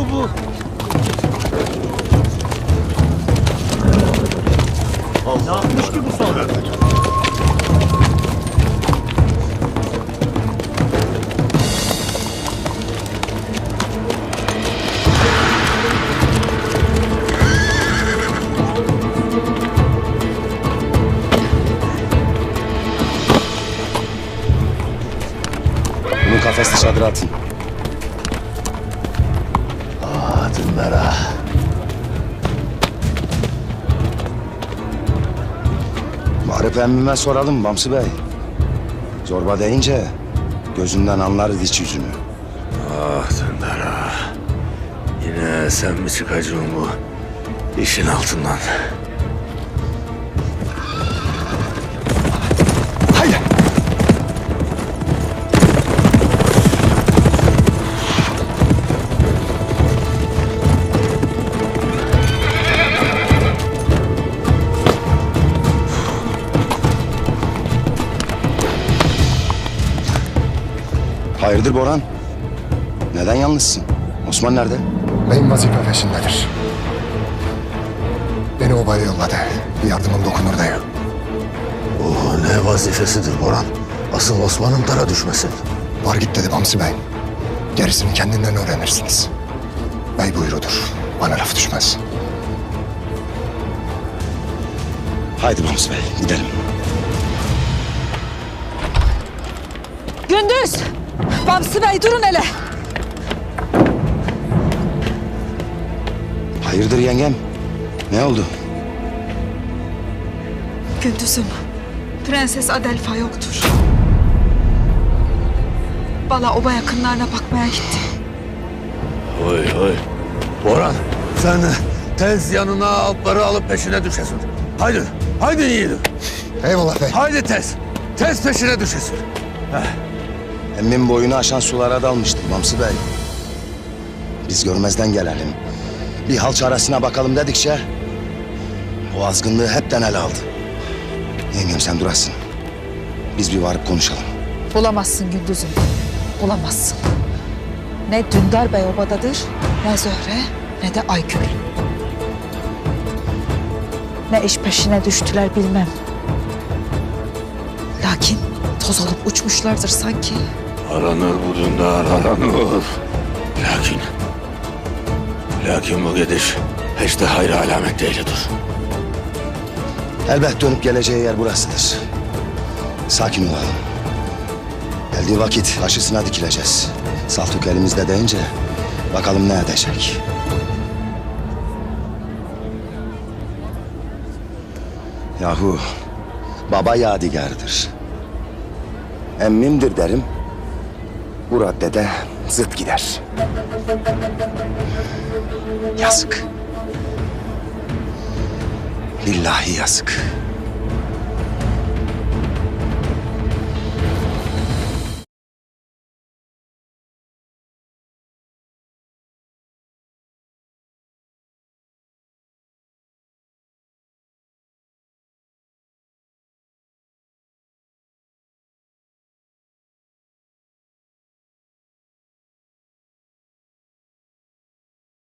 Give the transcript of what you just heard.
mu bu? Ne yapmış ki bu sonra? Bunun kafasını çadıra atın. Atınlara. Varıp emmime soralım Bamsı Bey. Zorba deyince gözünden anlarız iç yüzünü. Ah Dündar ah. Yine sen mi çıkacaksın bu işin altından? Hayırdır Boran? Neden yalnızsın? Osman nerede? Beyim vazife peşindedir. Beni obaya yolladı. Bir yardımım dokunur dayı. Bu ne vazifesidir Boran? Asıl Osman'ın dara düşmesin. Var git dedi Bamsı Bey. Gerisini kendinden öğrenirsiniz. Bey buyurudur. Bana laf düşmez. Haydi Bamsı Bey gidelim. Gündüz! Bamsı Bey durun hele. Hayırdır yengem? Ne oldu? Gündüzüm, Prenses Adelfa yoktur. Bala oba yakınlarına bakmaya gitti. Oy oy. Boran sen tez yanına altları alıp peşine düşesin. Haydi, haydi yiğidim. Eyvallah bey. Haydi tez. Tez peşine düşesin. Emmim boyunu aşan sulara dalmıştır Bamsı Bey. Biz görmezden gelelim. Bir hal çaresine bakalım dedikçe... ...o azgınlığı hepten ele aldı. Yengem sen durasın. Biz bir varıp konuşalım. Bulamazsın Gündüzüm, bulamazsın. Ne Dündar Bey obadadır, ne Zöhre, ne de Aygül. Ne iş peşine düştüler bilmem. Lakin toz olup uçmuşlardır sanki. Aranır bu dündar aranır. Lakin... Lakin bu gidiş hiç de hayra alamet değildir. Elbet dönüp geleceği yer burasıdır. Sakin olalım. Geldiği vakit aşısına dikileceğiz. Saltuk elimizde deyince bakalım ne edecek. Yahu baba yadigardır. Emmimdir derim. Bu raddede zıt gider. Yazık. Billahi yazık.